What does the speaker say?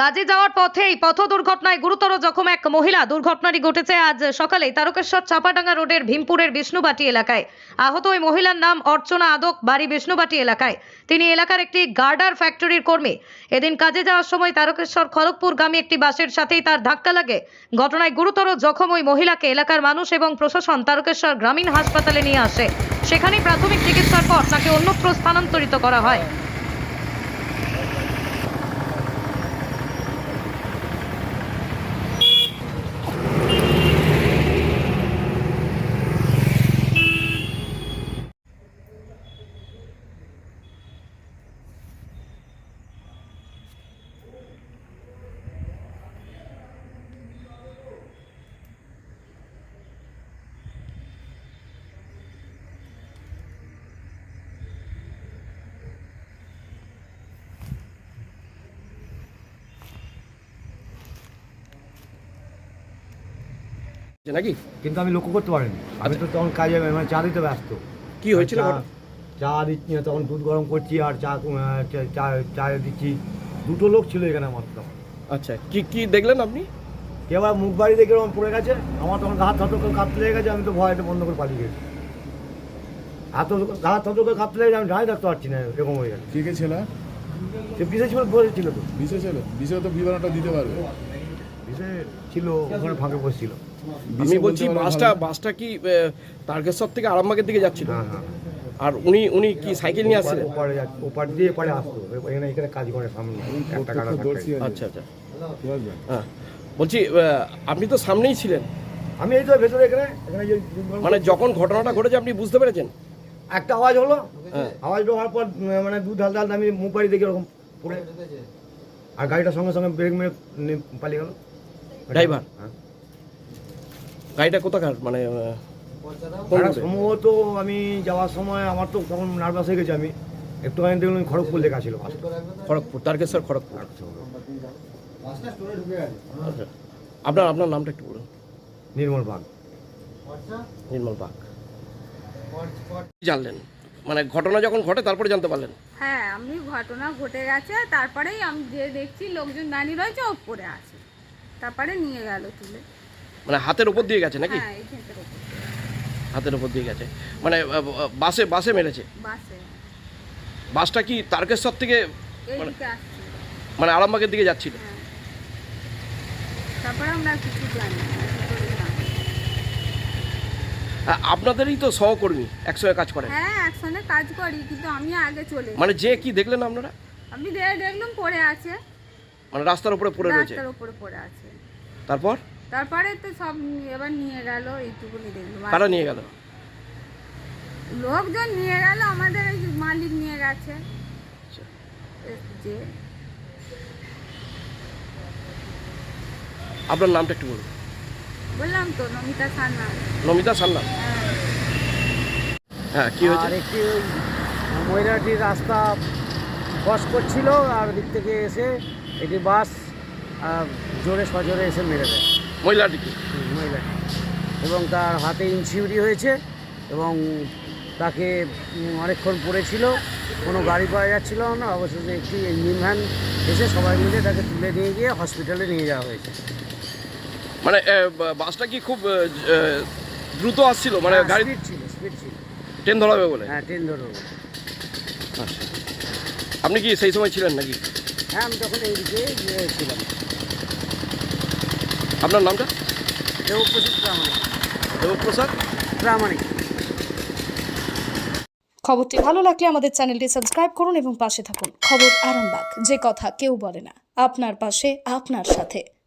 কাজে যাওয়ার পথেই পথ দুর্ঘটনায় গুরুতর জখম এক মহিলা। দুর্ঘটনাটি ঘটেছে আজ সকালে তারকেশ্বর চাপাডাঙ্গা রোডের ভীমপুরের বিষ্ণুবাটি এলাকায়। আহত ওই মহিলার নাম অর্চনা আদক, বাড়ি বিষ্ণুবাটি এলাকায়। তিনি এলাকার একটি গার্ডার ফ্যাক্টরির কর্মী। এদিন কাজে যাওয়ার সময় তারকেশ্বর খড়গপুর খড়গপুরগামী একটি বাসের সাথেই তার ধাক্কা লাগে। ঘটনায় গুরুতর জখম ওই মহিলাকে এলাকার মানুষ এবং প্রশাসন তারকেশ্বর গ্রামীণ হাসপাতালে নিয়ে আসে। সেখানেই প্রাথমিক চিকিৎসার পর তাকে অন্যত্র স্থানান্তরিত করা হয়। নাকি? কিন্তু আমি লক্ষ্য করতে পারিনি। আমি তো তখন কাজে মানে চা দিতে ব্যস্ত। কি হয়েছিল চা- দিচ্ছি তখন দুধ গরম করছি আর চা চা- চা দিচ্ছি। দুটো লোক ছিল এখানে মাত্র আচ্ছা কি কি দেখলেন আপনি? এবার মুখ বাড়ি দেখে এরকম পড়ে গেছে? আমার তখন ঘাত থত করে কাঁপতে লেগে গেছে আমি তো ভয়টা বন্ধ করে পালিয়ে গেছি। হাত ঘাত থত করে কাঁপতে লেগে আমি দাঁড়িয়ে থাকতে পারছি না এরকম হয়ে গেছে। কে কে ছিল? সে বিশেষ ছিল বসেছিল তো। বিশে ছিল? বিশে তো বিবরণটা দিতে পারবে। বিশেষ ছিল ওখানে ফাঁকে বসছিল। আমি বলছি বাসটা বাসটা কি তারকেশ্বর থেকে আরামবাগের দিকে যাচ্ছিল? হ্যাঁ হ্যাঁ আর উনি উনি কি সাইকেল নিয়ে আসছিলেন? ওপারে ওপার দিয়ে এপারে আসতো। এখানে এখানে কাজ করে সামনে। একটা। আচ্ছা আচ্ছা। হ্যাঁ। বলছি আপনি তো সামনেই ছিলেন। আমি এই তো ভেতরে এখানে এখানে মানে যখন ঘটনাটা ঘটেছে আপনি বুঝতে পেরেছেন? একটা আওয়াজ হলো। হ্যাঁ। আওয়াজ হওয়ার পর মানে দুধ ঢালতে ঢালতে আমি মুখ বাড়ি দেখি ওরকম পড়ে আর গাড়িটা সঙ্গে সঙ্গে ব্রেক মেরে পালিয়ে গেল। ড্রাইভার? হ্যাঁ। গাড়িটা কোথাকার? মানে? সম্ভবত আমি যাওয়ার সময় আমার তো তখন নার্ভাস হয়ে গেছি আমি। একটুখানি দেখলাম খড়গপুর লেখা ছিল। খড়গপুর তারকেশ্বর খড়গপুর। আচ্ছা আপনার আপনার নামটা একটু বলুন। নির্মল বাগ। নির্মল বাগ। কি জানলেন? মানে ঘটনা যখন ঘটে তারপরে জানতে পারলেন? হ্যাঁ আমি ঘটনা ঘটে গেছে তারপরেই আমি যে দেখছি লোকজন দাঁড়িয়ে রয়েছে ও পড়ে আছে। তারপরে নিয়ে গেল তুলে। মানে হাতের উপর দিয়ে গেছে নাকি? হ্যাঁ হাতের উপর দিয়ে গেছে। মানে বাসে বাসে মেরেছে? বাসটা কি তারকেশ্বর থেকে মানে আরামবাগের দিকে যাচ্ছিল? হ্যাঁ। করে আপনাদেরই তো সহকর্মী একসঙ্গে কাজ করেন হ্যাঁ একসঙ্গে কাজ করি কিন্তু আমি আগে চলে মানে যে কি দেখলেন আপনারা? আমি দেখলাম পড়ে আছে। মানে রাস্তার উপরে পড়ে রয়েছে। রাস্তার উপরে পড়ে আছে। তারপর? তারপরে তো সব এবার নিয়ে গেল এইটুকুনি দেখলাম। আর কারা নিয়ে গেল? লোকজন নিয়ে গেল আমাদের এই যে মালিক নিয়ে গেছে। আচ্ছা। যে আপনার নামটা একটু বলুন। বললাম তো নমিতা সান্না। নমিতা সান্না? হ্যাঁ। কি হয়েছে? আর একটি ওই মহিলাটি রাস্তা ক্রস করছিল আর দিক থেকে এসে একটি বাস জোরে সজোরে এসে মেরে দেয়। মহিলাটিকে মহিলাটি এবং তার হাতে ইনসিউরি হয়েছে এবং তাকে অনেকক্ষণ পড়েছিল কোনো গাড়ি পাওয়া যাচ্ছিল না অবশেষে একটি ইঞ্জিন ভ্যান এসে সবাই মিলে তাকে তুলে নিয়ে গিয়ে হসপিটালে নিয়ে যাওয়া হয়েছে। মানে বাসটা কি খুব দ্রুত আসছিল? মানে গাড়ি স্পিড ছিল স্পিড ছিল। ট্রেন ধরাবে বলে? হ্যাঁ ট্রেন ধরো আচ্ছা। আপনি কি সেই সময় ছিলেন নাকি? হ্যাঁ আমি তখন এইদিকে ছিলাম। আপনার নামটা? দেবপ্রসাদ প্রামাণিক। দেবপ্রসাদ? প্রামাণিক। খবরটি ভালো লাগলে আমাদের চ্যানেলটি সাবস্ক্রাইব করুন এবং পাশে থাকুন। খবর আরামবাগ যে কথা কেউ বলে না। আপনার পাশে আপনার সাথে।